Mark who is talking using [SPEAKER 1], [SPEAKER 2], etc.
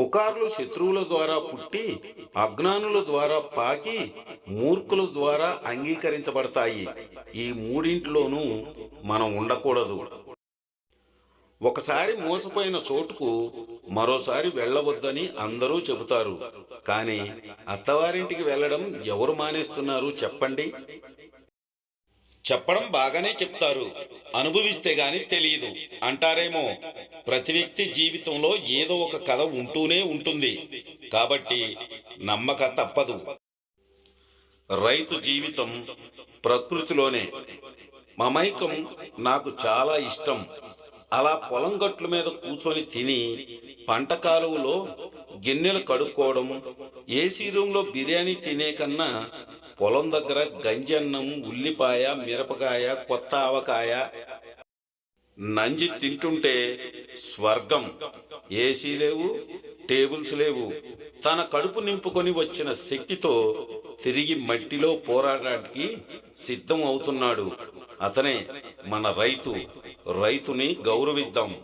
[SPEAKER 1] పుకార్లు శత్రువుల ద్వారా పుట్టి అజ్ఞానుల ద్వారా పాకి మూర్ఖుల ద్వారా అంగీకరించబడతాయి. ఈ మూడింట్లోనూ మనం ఉండకూడదు. ఒకసారి మోసపోయిన చోటుకు మరోసారి వెళ్ళవద్దని అందరూ చెబుతారు. కానీ అత్తవారింటికి వెళ్ళడం ఎవరు మానేస్తున్నారు చెప్పండి? చెప్పడం బాగానే చెప్తారు. అనుభవిస్తే గాని తెలియదు అంటారేమో? ప్రతి వ్యక్తి జీవితంలో ఏదో ఒక కథ ఉంటూనే ఉంటుంది. కాబట్టి నమ్మక తప్పదు. రైతు జీవితం ప్రకృతిలోనే. మమైకం నాకు చాలా ఇష్టం. అలా పొలం గట్ల మీద కూర్చొని తిని పంట కాలువలో గిన్నెలు కడుక్కోవడం ఏసీ రూమ్లో బిర్యానీ తినే కన్నా పొలం దగ్గర గంజన్నం ఉల్లిపాయ మిరపకాయ కొత్త ఆవకాయ నంజి తింటుంటే స్వర్గం ఏసీ లేవు టేబుల్స్ లేవు. తన కడుపు నింపుకొని వచ్చిన శక్తితో తిరిగి మట్టిలో పోరాడడానికి సిద్ధం అవుతున్నాడు. అతనే మన రైతు. రైతుని గౌరవిద్దాం.